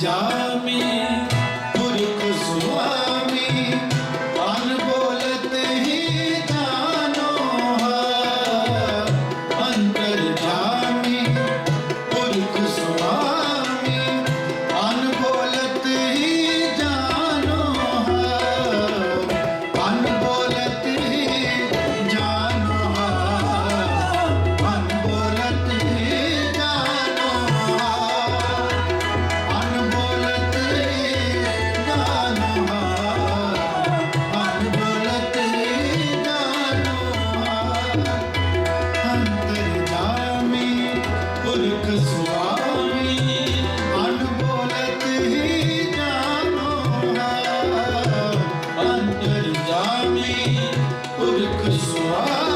যায় ਪੁਰਖ ਸੁਆ